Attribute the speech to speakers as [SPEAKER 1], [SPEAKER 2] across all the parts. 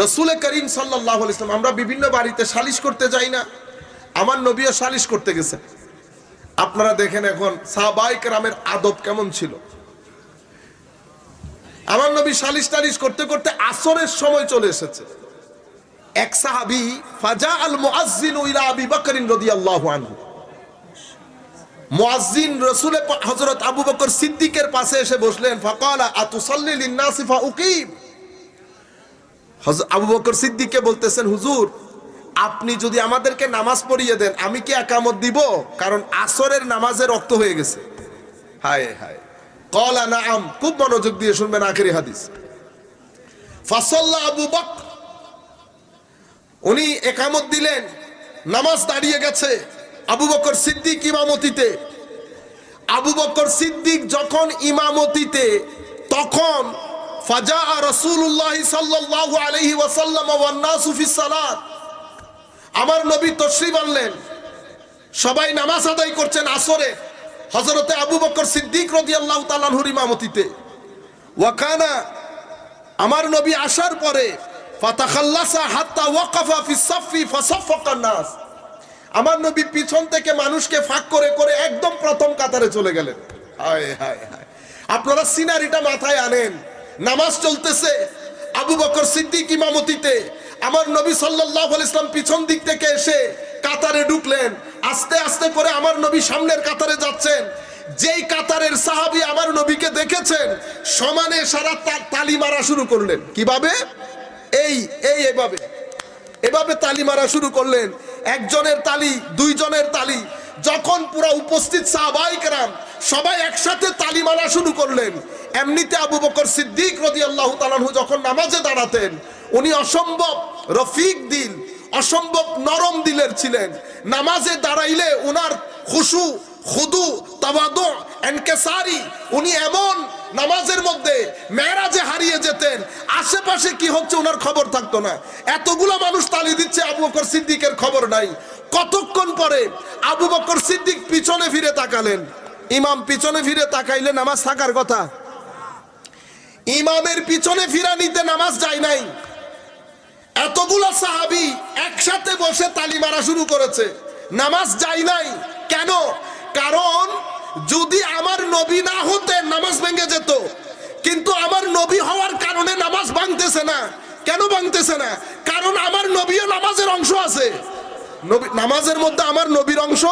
[SPEAKER 1] রসুলে করিম সাল্লাহ ইসলাম আমরা বিভিন্ন বাড়িতে সালিশ করতে যাই না। আমার নবীও সালিশ করতে গেছে আপনারা দেখেন এখন সাহবাই রামের আদব কেমন ছিল। আমার নবী সালিশ টালিশ করতে করতে আসরের সময় চলে এসেছে। এক সাহাবি ফাজা আল মুআজ্জিন ইলা আবি বকরিন রাদিয়াল্লাহু আনহু। মুআজ্জিন রাসূল হযরত আবু বকর সিদ্দিকের পাশে এসে বসলেন, ফাকালা আতুসাল্লি লিন-নাসি ফাউকিম। হযরত আবু বকর সিদ্দিককে বলতেছেন, হুজুর, আপনি যদি আমাদেরকে নামাজ পড়িয়ে দেন, আমি কি একামত দিব? কারণ আসরের নামাজে রক্ত হয়ে গেছে। হায় হায়। কলা না আম খুব মনোযোগ দিয়ে শুনবেন আখেরি হাদিস। ফাসাল্লা আবু বক উনি একামত দিলেন, নামাজ দাঁড়িয়ে গেছে আবু বকর সিদ্দিক ইমামতিতে। আবু বকর সিদ্দিক যখন ইমামতিতে, তখন ফাজা রসুল্লাহ সাল্লাল্লাহু আলাইহি ওয়াসাল্লাম ওয়ান নাসু ফিস সালাত। আমার নবী তশরিফ আনলেন। সবাই নামাজ আদায় করছেন আসরে। হযরতে আবু বকর সিদ্দিক রাদিয়াল্লাহু তাআলার ইমামতিতে। ওয়াকানা আমার নবী আসার পরে ফাতাখাল্লাসা হাত্তা ওয়াকাফা ফি সাফফি ফাসাফফাকান নাস। আমার নবী পিছন থেকে মানুষকে ফাঁক করে করে একদম প্রথম কাতারে চলে গেলেন। হায় হায় হায়। আপনারা সিনারিটা মাথায় আনেন। নামাজ চলতেছে। আবু বকর সিদ্দিক ইমামতিতে। আমার নবী আলাইহি ইসলাম পিছন দিক থেকে এসে কাতারে ঢুকলেন। আস্তে আস্তে করে আমার নবী সামনের কাতারে যাচ্ছেন। যেই কাতারের সাহাবী আমার নবীকে দেখেছেন, সমানে সারা তালি মারা শুরু করলেন। কীভাবে? এই এই এভাবে। এভাবে তালি মারা শুরু করলেন। একজনের তালি, দুইজনের তালি। যখন পুরো উপস্থিত সাহাবাইকরাম সবাই একসাথে তালি মারা শুরু করলেন। এমনিতে আবু বকর সিদ্দিক রদি আল্লাহ তালানহু যখন নামাজে দাঁড়াতেন, উনি অসম্ভব রফিক দিল, অসম্ভব নরম দিলের ছিলেন। নামাজে দাঁড়াইলে উনার খুশু, খুদু তাবাদু এনকেসারি, উনি এমন নামাজের মধ্যে মেয়েরাজে হারিয়ে যেতেন। আশেপাশে কি হচ্ছে ওনার খবর থাকতো না। এতগুলো মানুষ তালি দিচ্ছে আবু বকর সিদ্দিকের খবর নাই। কতক্ষণ পরে আবু বকর সিদ্দিক পিছনে ফিরে তাকালেন। ইমাম পিছনে ফিরে তাকাইলে নামাজ থাকার কথা। ইমামের পিছনে ফিরা নিতে নামাজ যায় নাই। এতগুলো সাহাবি একসাথে বসে তালি মারা শুরু করেছে। নামাজ যায় নাই। কেন? কারণ যদি আমার নবী না হতেন নামাজ ভেঙে যেত, কিন্তু আমার নবী হওয়ার কারণে নামাজ ভাঙতেছে না। কেন ভাঙতেছে না? কারণ আমার নবীও নামাজের অংশ আছে। নামাজের মধ্যে আমার নবীর অংশ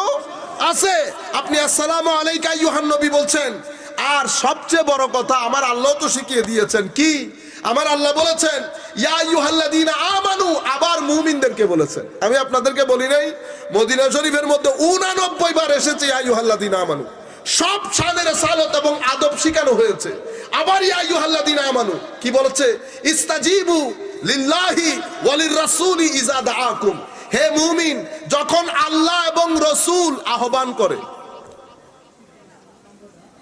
[SPEAKER 1] আছে? আপনি আসসালামু আলাইকা ইউহান নবী বলছেন। আর সবচেয়ে বড় কথা, আমার আল্লাহ তো শিখিয়ে দিয়েছেন। কি? আমার আল্লাহ বলেছেন আমানু আবার মুমিনদেরকে বলেছেন। আমি আপনাদেরকে বলি নাই, মদিনা শরীফের মধ্যে 89 বার এসেছে আমানু সব সালত এবং আদব শিখানো হয়েছে। আবার, ইয়া আমানু কি বলেছে? ইস্তাজিবু লিল্লাহি ওয়ালির হে মুমিন, যখন আল্লাহ এবং রসুল আহ্বান করে,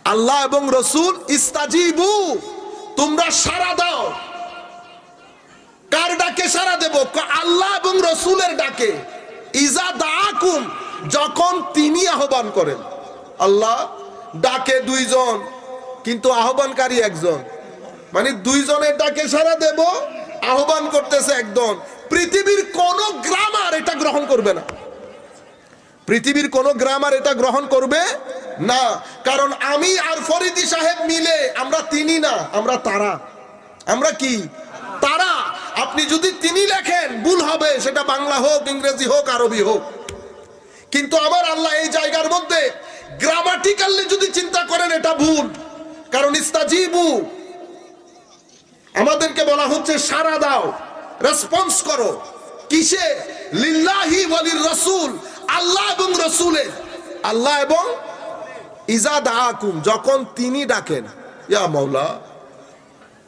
[SPEAKER 1] আল্লাহ এবং রসুল, ইস্তাজিবু, তোমরা সারা দাও। কার ডাকে সারা দেব? আল্লাহ এবং রসুলের ডাকে। ইজা দাকুম যখন তিনি আহ্বান করেন। আল্লাহ ডাকে দুইজন, কিন্তু আহ্বানকারী একজন। মানে দুইজনের ডাকে সারা দেব আহ্বান করতেছে একজন পৃথিবীর কোন গ্রামার এটা গ্রহণ করবে না। পৃথিবীর কোন গ্রামার এটা গ্রহণ করবে না। কারণ আমি আর ফরিদি সাহেব মিলে আমরা তিনি না, আমরা তারা। আমরা কি? তারা। আপনি যদি তিনি লেখেন, ভুল হবে। সেটা বাংলা হোক, ইংরেজি হোক, আরবি হোক। কিন্তু আমার আল্লাহ এই জায়গার মধ্যে গ্রামাটিক্যালি যদি চিন্তা করেন, এটা ভুল। কারণ ইস্তাজিবু আমাদেরকে বলা হচ্ছে সারা দাও রেসপন্স করো। কিসে? লিল্লাহি ওয়ালির রাসূল, আল্লাহ এবং রসুলের। আল্লাহ এবং ইজা যখন তিনি ডাকেন, ইয়া মাওলা,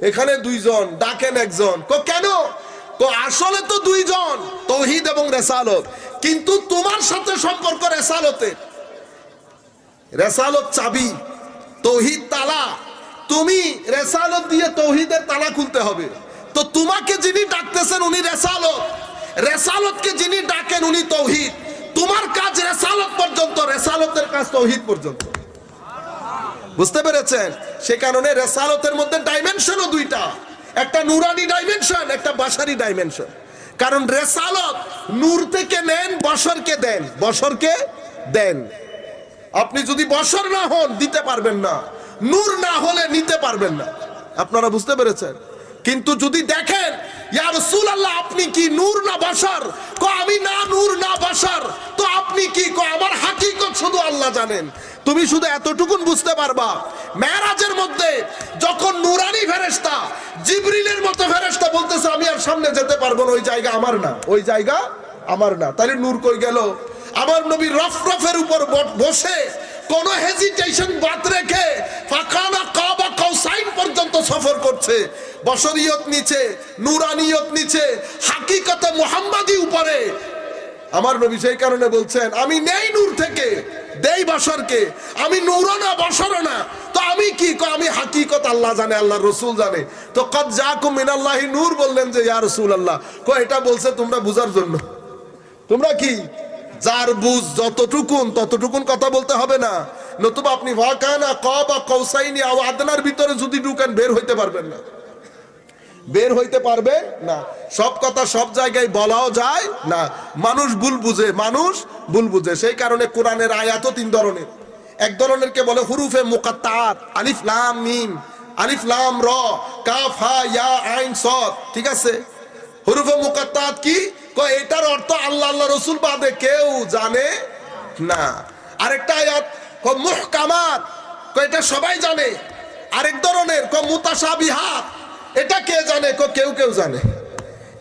[SPEAKER 1] এখানে দুইজন, ডাকেন একজন। তো কেন? তো আসলে তো দুইজন, তৌহিদ এবং রেসালত। কিন্তু তোমার সাথে সম্পর্ক রেসালতে রেসালত চাবি, তৌহিদ তালা। রেসালত দিয়ে তৌহিদের তালা খুলতে হবে। তো তোমাকে যিনি ডাকতেছেন, উনি রেসালত। রেসালতকে যিনি ডাকেন, উনি তৌহিদ। তোমার কাজ রেসালত পর্যন্ত, রেসালতের কাজ তৌহিদ পর্যন্ত। বুঝতে পেরেছেন? সে কারণে রেসালতের মধ্যে ডাইমেনশনও দুইটা। একটা নুরানি ডাইমেনশন একটা বাসারি ডাইমেনশন কারণ রেসালত নূর থেকে নেন, বসরকে দেন। বসরকে দেন। আপনি যদি বসর না হন, দিতে পারবেন না। নূর না হলে নিতে পারবেন না। আপনারা বুঝতে পেরেছেন? কিন্তু যদি দেখেন রাসূলুল্লাহ, আপনি কি নূর না বাশার? কো, আমি না নূর না বাশার। তো আপনি কি, কো, আমার হাকিকত শুধু আল্লাহ জানেন? তুমি শুধু এতটুকুন বুঝতে পারবা। মেরাজের মধ্যে যখন নুরানি ফেরেশতা, জিবরিলের মতো ফেরেশতা বলতেছে, আমি আর সামনে যেতে পারব না, ওই জায়গা আমার না, ওই জায়গা আমার না। তাহলে নূর কই গেল? আমার নবী রফ রফরফের উপর বসে কোন হেজিটেশন বাদ রেখে ফাকানা কাবা কাউসাইন পর্যন্ত সফর করছে। বশরিয়ত নিচে, নুরানিয়ত নিচে, হাকিকতে মুহাম্মাদি উপরে। আমার নবী সেই কারণে বলছেন, আমি নেই নূর থেকে, দেই বাসরকে আমি নূরও না, বসরও না। তো আমি কি আমি হাকিকত আল্লাহ জানে, আল্লাহ রসুল জানে। তো কদ জাকুম মিনাল্লাহি, নূর বললেন যে, ইয়া রসুল আল্লাহ কো, এটা বলছে তোমরা বুঝার জন্য। তোমরা কি যার বুঝ যতটুকুন, ততটুকুন কথা বলতে হবে না। নতুবা আপনি ভাকানা ক বা কৌসাইনি আদনার ভিতরে যদি ঢুকেন, বের হইতে পারবেন না। বের হইতে পারবে না। সব কথা সব জায়গায় বলাও যায় না। মানুষ ভুল বুঝে, মানুষ ভুল বুঝে। সেই কারণে কোরআনের আয়াতও তিন ধরনের। এক ধরনের কে বলে হুরুফে মুকাত্তাত, আলিফ, লাম, মিম, আলিফ, লাম, র, কাফ, হা, ইয়া, আইন সদ ঠিক আছে? হুরুফে মুকাত্তাত কি? এটার অর্থ আল্লাহ আল্লাহ রসুল বাদে কেউ জানে না। আরেকটা আয়াত মুহকামাত। এটা সবাই জানে। আরেক ধরনের, কয় মুতাসাবিহাত এটা কে জানে? কয়, কেউ কেউ জানে।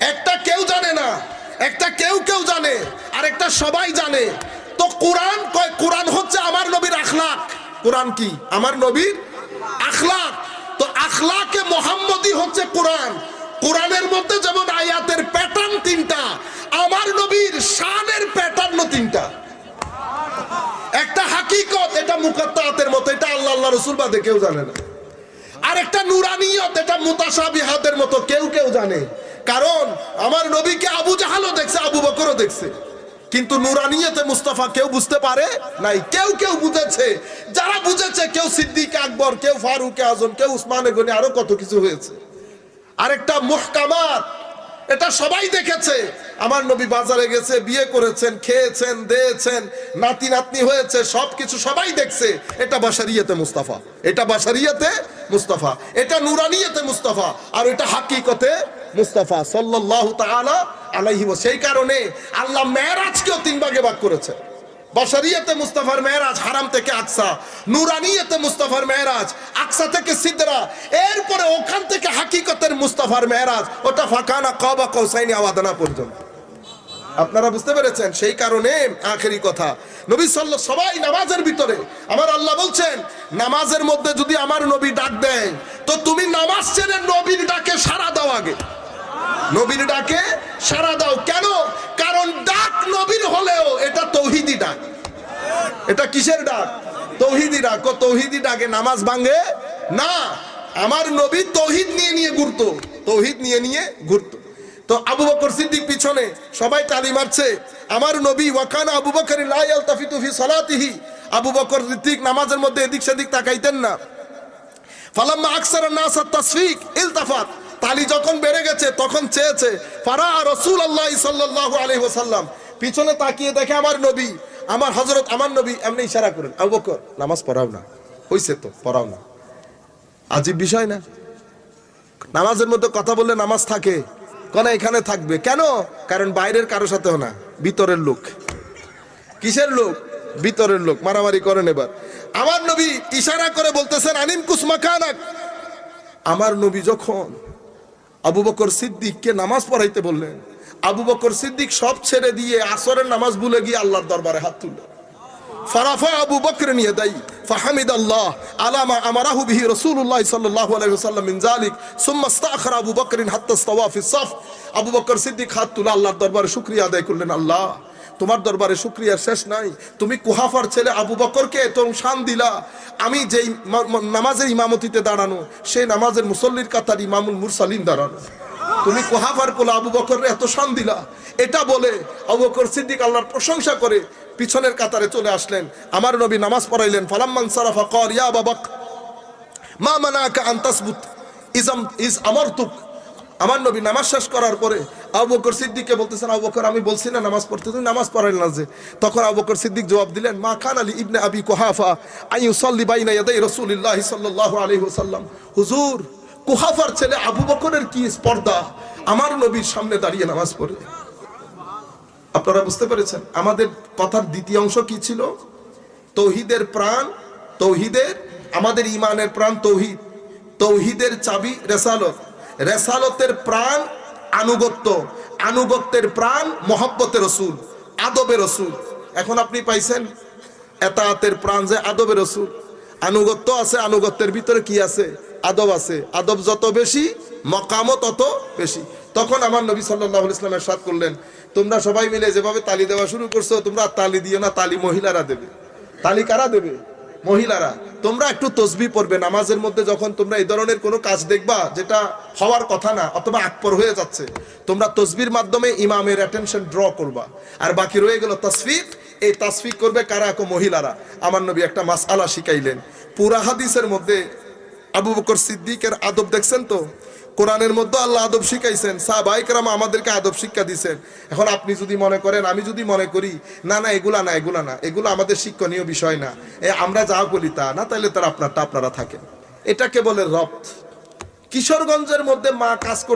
[SPEAKER 1] একটা কেউ জানে না, একটা কেউ কেউ জানে আর একটা সবাই জানে। তো কোরআন, কয়, কোরআন হচ্ছে আমার নবীর আখলাক। কোরআন কি? আমার নবীর আখলাক। তো আখলাকে মোহাম্মদী হচ্ছে কোরআন। কোরআনের মধ্যে যেমন আয়াতের প্যাটার্ন তিনটা, আমার নবীর শানের প্যাটার্ন তিনটা। একটা হাকিকত, এটা মুকাত্তাতের মতো, এটা আল্লাহ আল্লাহ রসুল বাদে কেউ জানে না। আর একটা নুরানিয়ত, এটা মুতাসাবিহাতের মতো, কেউ কেউ জানে। কারণ আমার নবীকে আবু জাহালও দেখছে, আবু বকরও দেখছে। কিন্তু নুরানিয়তে মুস্তাফা কেউ বুঝতে পারে নাই, কেউ কেউ বুঝেছে। যারা বুঝেছে, কেউ সিদ্দিক আকবর, কেউ ফারুক আজম, কেউ উসমানে গনি, আরও কত কিছু হয়েছে। আরেকটা মুহকামাত। এটা সবাই দেখেছে। আমার নবী বাজারে গেছে, বিয়ে করেছেন, খেয়েছেন, দিয়েছেন নাতি নাতনি হয়েছে, সবকিছু সবাই দেখছে। এটা বাসারিয়াতে মুস্তাফা। এটা বাসারিয়াতে মুস্তাফা। এটা নুরানিয়াতে মুস্তাফা। আর এটা হাকিকতে মুস্তাফা সাল্লাল্লাহু তাআলা আলাইহি সেই কারণে আল্লাহ মেরাজকেও তিন ভাগে ভাগ করেছে। বাসারিয়াতে মুস্তাফার মেহরাজ হারাম থেকে আকসা। নুরানিয়াতে মুস্তাফার মেহরাজ আকসা থেকে সিদরা। এরপরে ওখান থেকে হাকিকতের মুস্তাফার মেহরাজ ওটা ফাঁকানা কবা কৌসাইনি আওয়াদানা পর্যন্ত। আপনারা বুঝতে পেরেছেন? সেই কারণে আখেরি কথা। নবী সাল্লাহ সবাই নামাজের ভিতরে। আমার আল্লাহ বলছেন, নামাজের মধ্যে যদি আমার নবী ডাক দেয়, তো তুমি নামাজ ছেড়ে নবীর ডাকে সারা দাও আগে। নবীর ডাকে সারা দাও। কেন? কারণ ডাক নবীর হলেও এটা তৌহিদি ডাক। এটা কিসের ডাক? তৌহিদি ডাক। ও তৌহিদি ডাকে নামাজ ভাঙে না, আমার নবী তৌহিদ নিয়ে নিয়ে ঘুরতো। তৌহিদ নিয়ে নিয়ে ঘুরতো। তো আবু বকর সিদ্দিক পিছনে সবাই তালি মারছে, আমার নবী ওয়াকানা আবু বকর লা ইয়ালতাফিতু ফি আবু বকর সিদ্দিক নামাজের মধ্যে এদিক সেদিক তাকাইতেন না। ফালাম্মা আকসার তাসফিক ইলতাফাত। তালি যখন বেড়ে গেছে, তখন চেয়েছে ফারা রসুল আল্লাহ সাল্লাল্লাহু আলাইহি ওয়াসাল্লাম। পিছনে তাকিয়ে দেখে আমার নবী, আমার হযরত, আমার নবী এমনি ইশারা করেন, আবু বকর, নামাজ পড়াও না। হইছে তো, পড়াও না। আজীব বিষয় না? নামাজের মধ্যে কথা বললে নামাজ থাকে। কোন এখানে থাকবে। কেন? কারণ বাইরের কারও সাথেও না। ভিতরের লোক। কিসের লোক? ভিতরের লোক। মারামারি করেন এবার। আমার নবী ইশারা করে বলতেছেন, আনিম কুসমাকানাক আমার নবী যখন আবু বকর সিদ্দিককে নামাজ পড়াইতে বললেন, আবু বকর সিদ্দিক সব ছেড়ে দিয়ে আসরের নামাজ ভুলে গিয়ে আল্লাহর দরবারে হাত তুললেন। ফারাফা আবু বকর নিয়ে দেয় বকর হাত তুলে আল্লাহর দরবারে শুকরিয়া আদায় করলেন, আল্লাহ, তোমার দরবারে শেষ নাই। তুমি কুহাফার ছেলে আবু বকরকে এত শান দিলা। আমি যেই নামাজের ইমামতিতে দাঁড়ানো সেই নামাজের মুসল্লির কাতার ইমামুল মুরসালিন দাঁড়ানো। তুমি কুহাফার কোলা আবু বকরের এত শান দিলা। এটা বলে আবু বকর সিদ্দিক আল্লাহর প্রশংসা করে পিছনের কাতারে চলে আসলেন। আমার নবী নামাজ পড়াইলেন। ফালাম্মান সারাফা কর ইয়া বাবাক মা মানাকা আন তাসবুত। ইজাম ইজ আমার তুক আমার নবী নামাজ শেষ করার পরে আবু বকর সিদ্দিককে বলতেছেন, আবু বকর, আমি বলছি না নামাজ পড়তে, তুমি নামাজ পড়াই না যে। তখন আবু বকর সিদ্দিক জবাব দিলেন, মা খান আলী ইবনে আবি কুহাফা আই ইউসাল্লি বাইনা ইয়াদাই রাসূলুল্লাহ সাল্লাল্লাহু আলাইহি ওয়াসাল্লাম। হুজুর, কুহাফার ছেলে আবু বকরের কি স্পর্ধা? আমার নবীর সামনে দাঁড়িয়ে নামাজ পড়ে। আপনারা বুঝতে পেরেছেন? আমাদের কথার দ্বিতীয় অংশ কি ছিল? তৌহিদের প্রাণ, তৌহিদের, আমাদের ইমানের প্রাণ তৌহিদ। তৌহিদের চাবি রেসালত। রেসালতের প্রাণ আনুগত্য। আনুগত্যের প্রাণ মহব্বতের রসুল আদবের রসুল। এখন আপনি পাইছেন? এতায়াতের প্রাণ যে আদবের রসুল। আনুগত্য আছে, আনুগত্যের ভিতরে কি আছে? আদব আছে। আদব যত বেশি মকামও তত বেশি। তখন আমার নবী সাল্লাহ ইসলামের সাথ করলেন, তোমরা সবাই মিলে যেভাবে তালি দেওয়া শুরু করছ, তোমরা তালি দিও না, তালি মহিলারা দেবে। তালি কারা দেবে? মহিলারা। তোমরা একটু তসবি পড়বে, নামাজের মধ্যে যখন তোমরা এই ধরনের কোনো কাজ দেখবা, যেটা হওয়ার কথা না, অথবা আকপর হয়ে যাচ্ছে, তোমরা তসবির মাধ্যমে ইমামের অ্যাটেনশন ড্র করবা। আর বাকি রয়ে গেল তসফিক। এই তাসফিক করবে কারা? কো মহিলারা। আমার নবী একটা মাস আলা শিখাইলেন। পুরা হাদিসের মধ্যে আবু বকর সিদ্দিকের আদব দেখছেন তো? কোরআনের মধ্যে আল্লাহ আদব শিখাইছেন সাহবাইকরাম আমাদেরকে আদব শিক্ষা দিছেন। এখন আপনি যদি মনে করেন, আমি যদি মনে করি, না না, এগুলা না এগুলা না, এগুলো আমাদের শিক্ষণীয় বিষয় না, এ আমরা যা বলি তা না তাহলে তার আপনারটা আপনারা থাকেন। এটাকে বলে রপ্ত। কিশোরগঞ্জের মধ্যে মা কাজ করতে